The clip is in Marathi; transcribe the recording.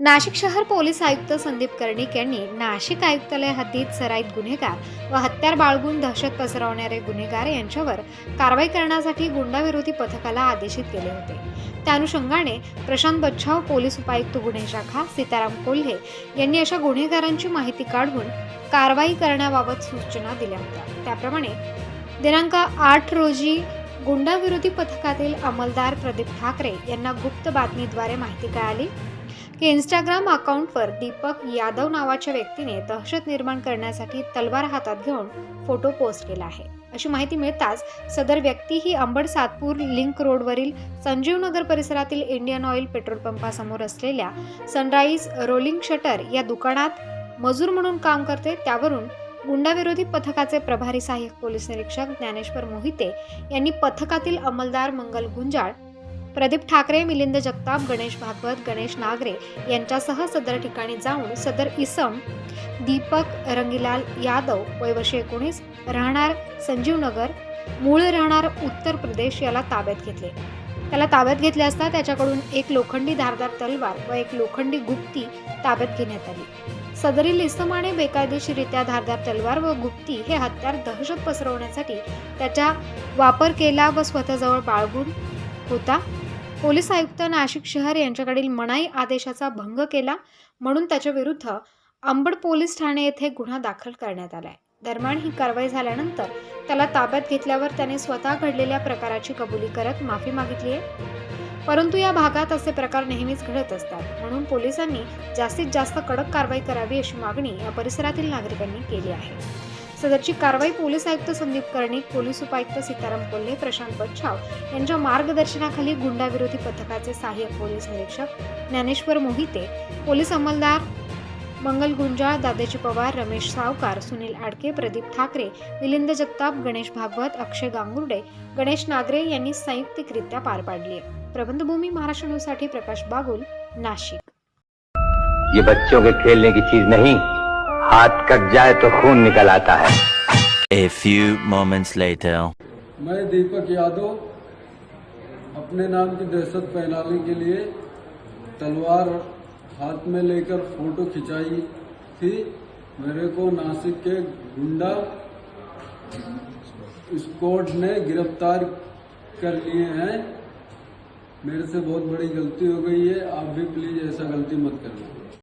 नाशिक शहर पोलीस आयुक्त संदीप कर्णिक यांनी नाशिक आयुक्तालय हद्दीत सराईत गुन्हेगार व हत्यार बाळगून दहशत पसरवणारे गुन्हेगार यांच्यावर कारवाई करण्यासाठी गुंडाविरोधी पथकाला आदेशित केले होते. त्या अनुषंगाने प्रशांत बच्छाव पोलीस उपायुक्त गुन्हे शाखा सीताराम कोल्हे यांनी अशा गुन्हेगारांची माहिती काढून कारवाई करण्याबाबत सूचना दिल्या होत्या. त्याप्रमाणे दिनांक आठ रोजी गुंडाविरोधी पथकातील अंमलदार प्रदीप ठाकरे यांना गुप्त बातमीद्वारे माहिती कळाली. की इंस्टाग्राम अकाउंटवर दीपक यादव नावाच्या व्यक्तीने दहशत निर्माण करण्यासाठी तलवार हातात घेऊन फोटो पोस्ट केला आहे. अशी माहिती मिळताच सदर व्यक्ती ही अंबड सातपूर लिंक रोडवरील संजीवनगर परिसरातील इंडियन ऑइल पेट्रोल पंपासमोर असलेल्या सनराईज रोलिंग शटर या दुकानात मजूर म्हणून काम करते. त्यावरून गुंडाविरोधी पथकाचे प्रभारी सहाय्यक पोलीस निरीक्षक ज्ञानेश्वर मोहिते यांनी पथकातील अंमलदार मंगल गुंजाळ प्रदीप ठाकरे मिलिंद जगताप गणेश भागवत गणेश नागरे यांच्यासह सदर ठिकाणी जाऊन सदर इसम दीपक रंगीलाल यादव वयवर्ष एकोणीस राहणार संजीवनगर मूळ राहणार उत्तर प्रदेश याला ताब्यात घेतले. त्याला ताब्यात घेतले असता त्याच्याकडून एक लोखंडी धारदार तलवार व एक लोखंडी गुप्ती ताब्यात घेण्यात आली. सदरील इसमाने बेकायदेशीरित्या धारदार तलवार व गुप्ती हे हत्यार दहशत पसरवण्यासाठी त्याचा वापर केला व स्वतःजवळ बाळगून होता. पोलीस आयुक्त नाशिक शहर यांच्याकडील मनाई आदेशाचा भंग केला म्हणून त्याच्याविरुद्ध अंबड पोलीस ठाणे येथे गुन्हा दाखल करण्यात आलाय. दरम्यान ही कारवाई झाल्यानंतर त्याला ताब्यात घेतल्यावर त्याने स्वतः घडलेल्या प्रकाराची कबुली करत माफी मागितली आहे. परंतु या भागात असे प्रकार नेहमीच घडत असतात. म्हणून पोलिसांनी जास्तीत जास्त कडक कारवाई करावी अशी मागणी या परिसरातील नागरिकांनी केली आहे. सदरची कारवाई पोलीस आयुक्त संदीप कर्णिक पोलीस उपायुक्त सीताराम कोल्हे प्रशांत बच्छाव यांच्या मार्गदर्शनाखाली गुंडाविरोधी पथकाचे सहाय्यक पोलीस निरीक्षक ज्ञानेश्वर मोहिते पोलीस अंमलदार मंगल गुंजाळ दादाजी पवार रमेश सावकार सुनील आडके प्रदीप ठाकरे मिलिंद जगताप गणेश भागवत अक्षय गांगुर्डे गणेश नागरे यांनी संयुक्तिकरित्या पार पाडली आहे. प्रबंधभूमी महाराष्ट्र न्यूजसाठी प्रकाश बागुल नाशिक. ये बच्चों के खेलने की चीज नहीं। हाथ कट जाए तो खून निकल आता है। A few moments later. मैं दीपक यादव अपने नाम की दहशत फैलाने के लिए तलवार हाथ में लेकर फ़ोटो खिंचाई थी। मेरे को नासिक के गुंडा स्क्वाड ने गिरफ़्तार कर लिए हैं। मेरे से बहुत बड़ी गलती हो गई है। आप भी प्लीज़ ऐसा गलती मत करना